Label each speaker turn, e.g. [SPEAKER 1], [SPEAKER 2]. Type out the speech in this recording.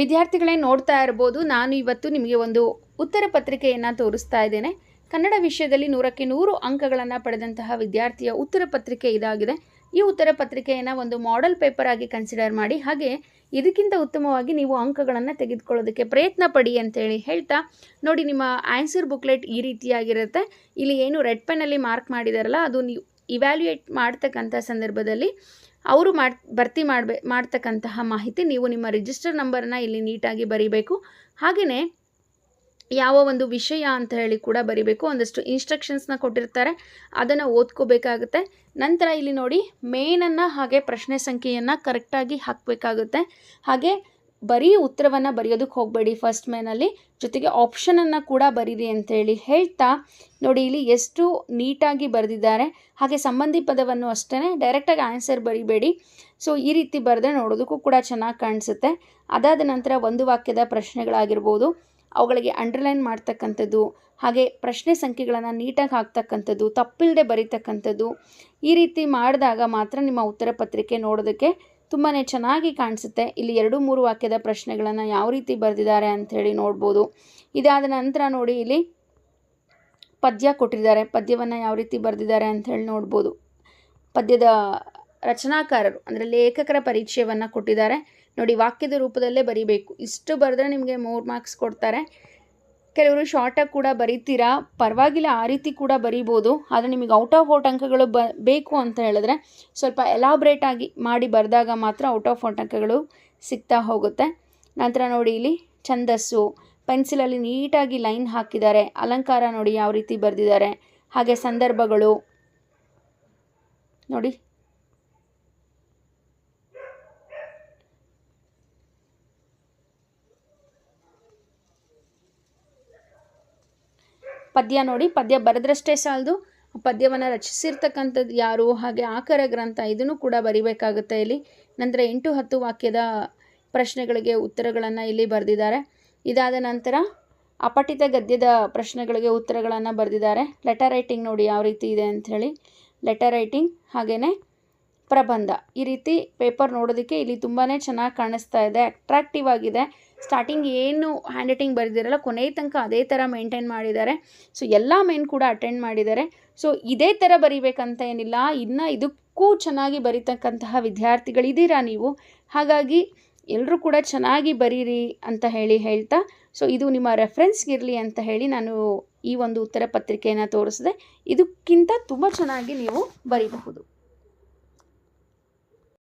[SPEAKER 1] ವಿದ್ಯಾರ್ಥಿಗಳೇ ನೋಡ್ತಾ ಇರ್ಬೋದು. ನಾನು ಇವತ್ತು ನಿಮಗೆ ಒಂದು ಉತ್ತರ ಪತ್ರಿಕೆಯನ್ನು ತೋರಿಸ್ತಾ ಇದ್ದೇನೆ. ಕನ್ನಡ ವಿಷಯದಲ್ಲಿ ನೂರಕ್ಕೆ ನೂರು ಅಂಕಗಳನ್ನು ಪಡೆದಂತಹ ವಿದ್ಯಾರ್ಥಿಯ ಉತ್ತರ ಪತ್ರಿಕೆ ಇದಾಗಿದೆ. ಈ ಉತ್ತರ ಪತ್ರಿಕೆಯನ್ನು ಒಂದು ಮಾಡೆಲ್ ಪೇಪರ್ ಆಗಿ ಕನ್ಸಿಡರ್ ಮಾಡಿ. ಹಾಗೆ ಇದಕ್ಕಿಂತ ಉತ್ತಮವಾಗಿ ನೀವು ಅಂಕಗಳನ್ನು ತೆಗೆದುಕೊಳ್ಳೋದಕ್ಕೆ ಪ್ರಯತ್ನ ಪಡಿ ಅಂತೇಳಿ ಹೇಳ್ತಾ, ನೋಡಿ ನಿಮ್ಮ ಆನ್ಸರ್ ಬುಕ್ಲೆಟ್ ಈ ರೀತಿಯಾಗಿರುತ್ತೆ. ಇಲ್ಲಿ ಏನು ರೆಡ್ ಪೆನ್ನಲ್ಲಿ ಮಾರ್ಕ್ ಮಾಡಿದಾರಲ್ಲ, ಅದು ನೀವು ಇವ್ಯಾಲ್ಯೂಯೇಟ್ ಮಾಡ್ತಕ್ಕಂಥ ಸಂದರ್ಭದಲ್ಲಿ ಅವರು ಮಾಡಿ, ಭರ್ತಿ ಮಾಡಬೇ, ಮಾಡ್ತಕ್ಕಂತಹ ಮಾಹಿತಿ ನೀವು ನಿಮ್ಮ ರಿಜಿಸ್ಟರ್ ನಂಬರನ್ನ ಇಲ್ಲಿ ನೀಟಾಗಿ ಬರೀಬೇಕು. ಹಾಗೆಯೇ ಯಾವ ಒಂದು ವಿಷಯ ಅಂತ ಹೇಳಿ ಕೂಡ ಬರಿಬೇಕು. ಒಂದಷ್ಟು ಇನ್ಸ್ಟ್ರಕ್ಷನ್ಸ್ನ ಕೊಟ್ಟಿರ್ತಾರೆ. ಅದನ್ನು ಓದ್ಕೋಬೇಕಾಗುತ್ತೆ. ನಂತರ ಇಲ್ಲಿ ನೋಡಿ ಮೇನನ್ನು ಹಾಗೆ ಪ್ರಶ್ನೆ ಸಂಖ್ಯೆಯನ್ನು ಕರೆಕ್ಟಾಗಿ ಹಾಕಬೇಕಾಗುತ್ತೆ. ಹಾಗೆ ಬರೀ ಉತ್ತರವನ್ನು ಬರೆಯೋದಕ್ಕೆ ಹೋಗಬೇಡಿ ಫಸ್ಟ್ ಮೇನಲ್ಲಿ ಜೊತೆಗೆ ಆಪ್ಷನನ್ನು ಕೂಡ ಬರೀರಿ ಅಂತೇಳಿ ಹೇಳ್ತಾ ನೋಡಿ ಇಲ್ಲಿ ಎಷ್ಟು ನೀಟಾಗಿ ಬರೆದಿದ್ದಾರೆ. ಹಾಗೆ ಸಂಬಂಧಿ ಪದವನ್ನು ಅಷ್ಟೇ ಡೈರೆಕ್ಟಾಗಿ ಆನ್ಸರ್ ಬರಿಬೇಡಿ. ಸೊ ಈ ರೀತಿ ಬರೆದ್ರೆ ನೋಡೋದಕ್ಕೂ ಕೂಡ ಚೆನ್ನಾಗಿ ಕಾಣಿಸುತ್ತೆ. ಅದಾದ ನಂತರ ಒಂದು ವಾಕ್ಯದ ಪ್ರಶ್ನೆಗಳಾಗಿರ್ಬೋದು. ಅವುಗಳಿಗೆ ಅಂಡರ್ಲೈನ್ ಮಾಡ್ತಕ್ಕಂಥದ್ದು, ಹಾಗೆ ಪ್ರಶ್ನೆ ಸಂಖ್ಯೆಗಳನ್ನು ನೀಟಾಗಿ ಹಾಕ್ತಕ್ಕಂಥದ್ದು ತಪ್ಪಿಲ್ಲದೆ ಬರೀತಕ್ಕಂಥದ್ದು, ಈ ರೀತಿ ಮಾಡಿದಾಗ ಮಾತ್ರ ನಿಮ್ಮ ಉತ್ತರ ಪತ್ರಿಕೆ ನೋಡೋದಕ್ಕೆ ತುಂಬಾ ಚೆನ್ನಾಗಿ ಕಾಣಿಸುತ್ತೆ. ಇಲ್ಲಿ ಎರಡು ಮೂರು ವಾಕ್ಯದ ಪ್ರಶ್ನೆಗಳನ್ನು ಯಾವ ರೀತಿ ಬರೆದಿದ್ದಾರೆ ಅಂಥೇಳಿ ನೋಡ್ಬೋದು. ಇದಾದ ನಂತರ ನೋಡಿ ಇಲ್ಲಿ ಪದ್ಯ ಕೊಟ್ಟಿದ್ದಾರೆ. ಪದ್ಯವನ್ನು ಯಾವ ರೀತಿ ಬರೆದಿದ್ದಾರೆ ಅಂಥೇಳಿ ನೋಡ್ಬೋದು. ಪದ್ಯದ ರಚನಾಕಾರರು, ಅಂದರೆ ಲೇಖಕರ ಪರೀಕ್ಷೆಯನ್ನು ಕೊಟ್ಟಿದ್ದಾರೆ. ನೋಡಿ ವಾಕ್ಯದ ರೂಪದಲ್ಲೇ ಬರೀಬೇಕು. ಇಷ್ಟು ಬರೆದ್ರೆ ನಿಮಗೆ ಮೂರು ಮಾರ್ಕ್ಸ್ ಕೊಡ್ತಾರೆ. ಕೆಲವರು ಶಾರ್ಟಾಗಿ ಕೂಡ ಬರೀತೀರಾ? ಪರವಾಗಿಲ್ಲ, ಆ ರೀತಿ ಕೂಡ ಬರೀಬೋದು. ಆದರೆ ನಿಮಗೆ ಔಟ್ ಆಫ್ ಔಟ್ ಅಂಕಗಳು ಬ, ಬೇಕು ಅಂತ ಹೇಳಿದ್ರೆ ಸ್ವಲ್ಪ ಎಲಾಬ್ರೇಟ್ ಆಗಿ ಮಾಡಿ ಬರೆದಾಗ ಮಾತ್ರ ಔಟ್ ಆಫ್ ಔಟ್ ಅಂಕಗಳು ಸಿಗ್ತಾ ಹೋಗುತ್ತೆ. ನಂತರ ನೋಡಿ ಇಲ್ಲಿ ಛಂದಸ್ಸು. ಪೆನ್ಸಿಲಲ್ಲಿ ನೀಟಾಗಿ ಲೈನ್ ಹಾಕಿದ್ದಾರೆ. ಅಲಂಕಾರ ನೋಡಿ ಯಾವ ರೀತಿ ಬರೆದಿದ್ದಾರೆ. ಹಾಗೆ ಸಂದರ್ಭಗಳು. ನೋಡಿ. ಪದ್ಯ ನೋಡಿ, ಪದ್ಯ ಬರೆದ್ರಷ್ಟೇ ಸಾಲದು. ಪದ್ಯವನ್ನು ರಚಿಸಿರ್ತಕ್ಕಂಥದ್ದು ಯಾರು? ಹಾಗೆ ಆಕರ ಗ್ರಂಥ ಇದನ್ನು ಕೂಡ ಬರಿಬೇಕಾಗುತ್ತೆ ಇಲ್ಲಿ. ನಂತರ ಎಂಟು ಹತ್ತು ವಾಕ್ಯದ ಪ್ರಶ್ನೆಗಳಿಗೆ ಉತ್ತರಗಳನ್ನು ಇಲ್ಲಿ ಬರೆದಿದ್ದಾರೆ. ಇದಾದ ನಂತರ ಅಪಠಿತ ಗದ್ಯದ ಪ್ರಶ್ನೆಗಳಿಗೆ ಉತ್ತರಗಳನ್ನು ಬರೆದಿದ್ದಾರೆ. ಲೆಟರ್ ರೈಟಿಂಗ್ ನೋಡಿ ಯಾವ ರೀತಿ ಇದೆ ಅಂಥೇಳಿ. ಲೆಟರ್ ರೈಟಿಂಗ್ ಹಾಗೆಯೇ ಪ್ರಬಂಧ. ಈ ರೀತಿ ಪೇಪರ್ ನೋಡೋದಕ್ಕೆ ಇಲ್ಲಿ ತುಂಬಾ ಚೆನ್ನಾಗಿ ಕಾಣಿಸ್ತಾ ಇದೆ. ಅಟ್ರಾಕ್ಟಿವ್ ಆಗಿದೆ. ಸ್ಟಾರ್ಟಿಂಗ್ ಏನು ಹ್ಯಾಂಡ್ ರೈಟಿಂಗ್ ಬರೆದಿರಲ್ಲ ಕೊನೆಯ ತನಕ ಅದೇ ಥರ ಮೇಂಟೈನ್ ಮಾಡಿದ್ದಾರೆ. ಸೊ ಎಲ್ಲ ಮೇನ್ ಕೂಡ ಅಟೆಂಡ್ ಮಾಡಿದ್ದಾರೆ. ಸೊ ಇದೇ ಥರ ಬರಿಬೇಕಂತ ಏನಿಲ್ಲ. ಇನ್ನು ಇದಕ್ಕೂ ಚೆನ್ನಾಗಿ ಬರೀತಕ್ಕಂತಹ ವಿದ್ಯಾರ್ಥಿಗಳಿದ್ದೀರಾ ನೀವು. ಹಾಗಾಗಿ ಎಲ್ಲರೂ ಕೂಡ ಚೆನ್ನಾಗಿ ಬರೀರಿ ಅಂತ ಹೇಳಿ ಹೇಳ್ತಾ ಸೊ ಇದು ನಿಮ್ಮ ರೆಫರೆನ್ಸ್ಗಿರಲಿ ಅಂತ ಹೇಳಿ ನಾನು ಈ ಒಂದು ಉತ್ತರ ಪತ್ರಿಕೆಯನ್ನು ತೋರಿಸಿದೆ. ಇದಕ್ಕಿಂತ ತುಂಬ ಚೆನ್ನಾಗಿ ನೀವು ಬರೀಬಹುದು.